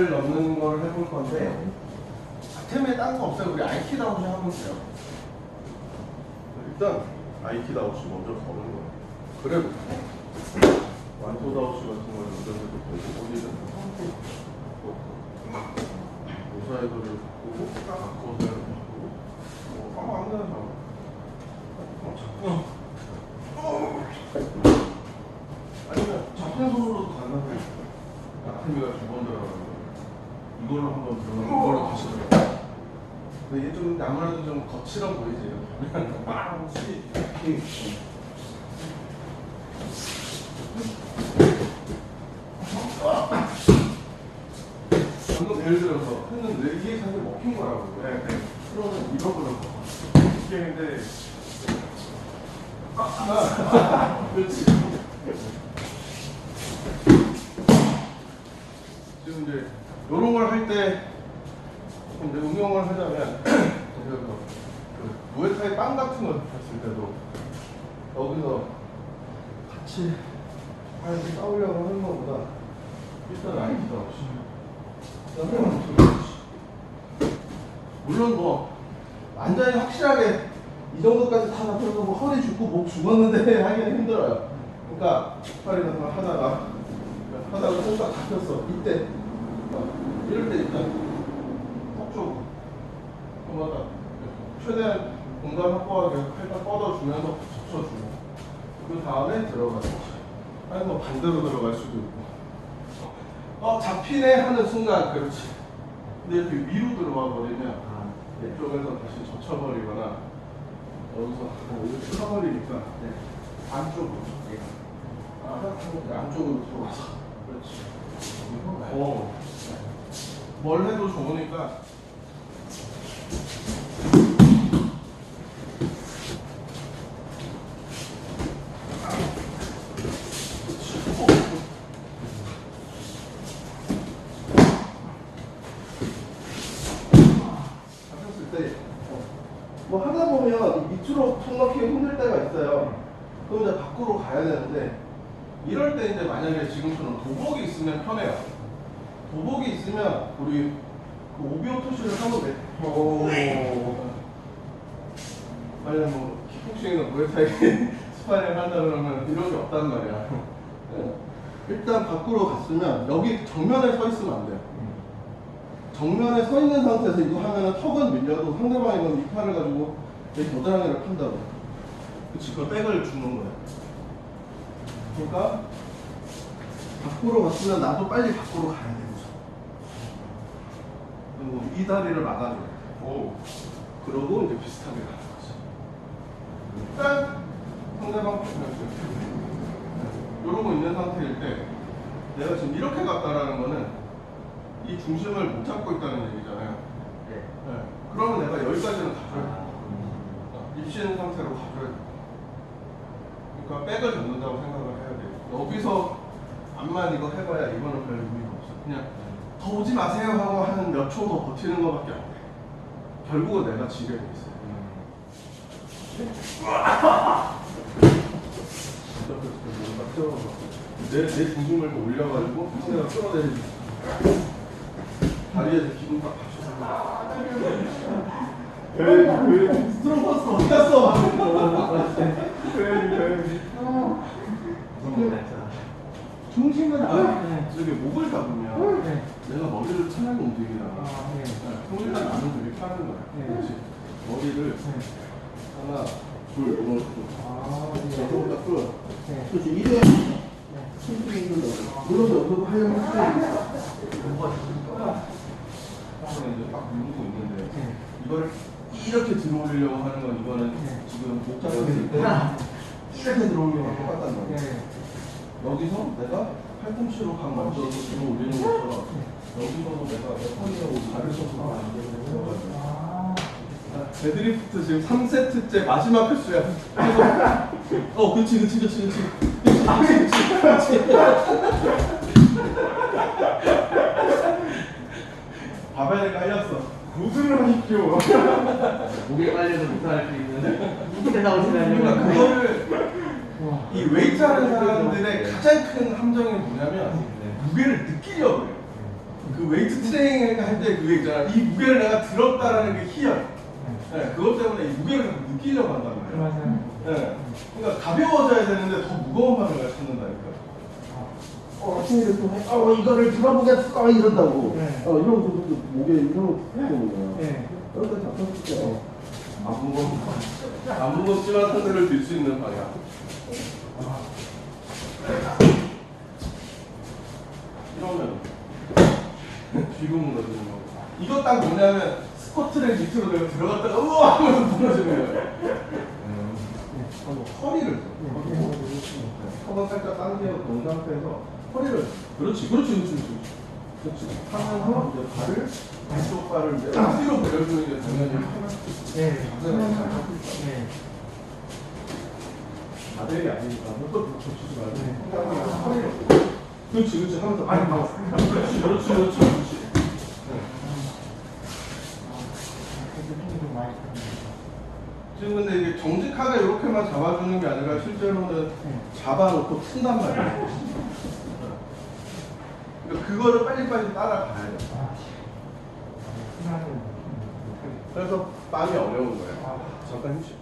200을 넘는 걸 해볼 건데 아템에 딴 거 없어요. 우리 아이키 다우시 하면 돼요. 일단 아이키 다우시 먼저 거는 거예요. 그래 완토 다우시 같은 걸 먼저 해도 되고 어디든 모사이드를 바꾸고 아코드를 바꾸고 뭐 아무 아무데나 잡아. 어, 자꾸 어. 아니면 잡힌 손으로도 가능하고 아테미가 두번 들어가는 거예요. 이걸로 한번 들어가고 이걸로 다시 들어가고 근데 얘 좀 아무래도 좀 거칠어 보이지 빵 수비 방금 예를 들어서 했는데 이게 사실 먹힌 거라고 네, 네. 그러면 잃어버려 게임인데 아, 그렇지 지금 이제 이런 걸 할 때 이제 응용을 하자면 그, 그 무에타이 빵 같은 거 했을 때도 여기서 같이 하이게 싸우려고 하는 것보다 일단 아이디가 없이 물론 뭐 완전히 확실하게 이 정도까지 다 잡혀서 뭐 허리 죽고 목 죽었는데 하기는 힘들어요. 그러니까 팔이 걸 하다가 하다가 손가 잡혔어. 이때 어, 이럴 때 일단 턱 쪽, 그마다. 최대한 공간 확보하게 팔딱 뻗어주면서 젖혀주고 그 다음에 들어가서 아니 뭐 반대로 들어갈 수도 있고. 어 잡히네 하는 순간 그렇지. 근데 이렇게 위로 들어가 버리면 이쪽에서 다시 젖혀버리거나 여기서 이렇게 쳐버리니까 안쪽으로. 아, 안쪽으로 들어와서. 그렇지. 어. 뭘 해도 좋으니까 어, 뭐 하다 보면 이 밑으로 손 넣기 힘들 때가 있어요. 그럼 이제 밖으로 가야 되는데, 이럴 때 이제 만약에 지금처럼 도복이 있으면 편해요. 도복이 있으면 우리 그 오비오 토시를 하면 돼. 오. 아니면 뭐 킥복싱이나 무에타이 스파링 한다 그러면 이런 게 없단 말이야. 네. 일단 밖으로 갔으면 여기 정면에 서 있으면 안 돼요. 정면에 서 있는 상태에서 이거 하면은 턱은 밀려도 상대방이 이건 이 팔을 가지고 내 겨드랑이를 판다고. 그치, 그 백을 주는 거야. 그러니까 밖으로 갔으면 나도 빨리 밖으로 가야 돼. 이 다리를 막아줘. 오. 그러고 이제 비슷하게 가는 거지. 일단 상대방 이러고 있는 상태일 때 내가 지금 이렇게 갔다라는 거는 이 중심을 못 잡고 있다는 얘기잖아요. 네. 그러면 내가 여기까지는 가줘야 돼. 입신 상태로 가줘야 돼. 그러니까 백을 잡는다고 생각을 해야 돼. 여기서 암만 이거 해봐야 이거는 별 의미가 없어. 그냥 더 오지 마세요 하고 한 몇 초 더 버티는 것밖에 안 돼. 결국은 내가 지게 돼 있어요. 내, 내 중심을 올려가지고 상대가 끌어내리지. 다리에서 기분 딱 맞춰서. 그, 그, 스트롱 버스 어디 갔어? 그, 그. 중심을 아, 저기 목을 잡으면 내가 머리를 차라리 움직이잖아. 통일은 나는 되게 편한 거야. 그렇지. 머리를 하나, 둘, 식으로. 저거보다 끌어. 그렇지. 이래. 숨기는 거. 물론 여기도 하려면 수도 있어. 이제 딱 누르고 있는데 이거를 이렇게 들어올리려고 하는 건 이거는 지금 목 잡았을 때 이렇게 들어올리는 건 똑같단 말이야. 내가 팔꿈치로 각 만들어서 들어 올리는 것처럼 여기서도 내가 내 허리하고 발을 써서 데드리프트 지금 3세트째 마지막 횟수야. 어, 그렇지, 그렇지, 그렇지, 그렇지, 그렇지, 그렇지. 바벨에 깔렸어. 무슨 하십시오. 목에 빨려서 못할 수 있는 무기가 나오시나요? 그러니까 그거를 이 웨이트 하는 사람들의 가장 큰 함정이 뭐냐면 무게를 느끼려고 해요. 그 웨이트 트레이닝 할 때 그게 있잖아. 이 무게를 내가 들었다라는 그 희열. 네, 그것 때문에 이 무게를 자꾸 느끼려고 한단 말이야. 맞아요. 네. 그러니까 가벼워져야 되는데 더 무거운 방향을 찾는다니까. 어, 아침에 또 해. 어, 이거를 들어보겠어. 이런다고. 네. 어, 이런 것도 목에 이런 거 해야 되는 거야. 네. 그러니까 잡혔을 때. 안 무겁, 안 무겁지만 상대를 들 수 있는 방향. 이러면 뒤로 무너지는 거. 이거 딱 뭐냐면 스쿼트를 밑으로 내가 들어갔다가 우와 하면서 무너지는 거예요. 하고 허리를 줘. 허벅 살짝 당겨 놓은 상태에서 허리를 그렇지 그렇지 그렇지 그렇지 그렇지 하면서 이제 발을 왼쪽 발을 이제 앞뒤로 벌려주는 게 당연히 네. 거야. 네. 자들이 아니니까 또 붙이지 말고 네. 허리를 그렇지 그렇지 하면서 아니 그렇지 그렇지 그렇지 그렇지 많이 들어요. 지금 근데 이게 정직하게 이렇게만 잡아주는 게 아니라 실제로는 네. 잡아놓고 말이야 그러니까 그거를 빨리빨리 따라가야 돼 아, 그래서 빵이 어려운 거예요. 아. 잠깐 휴식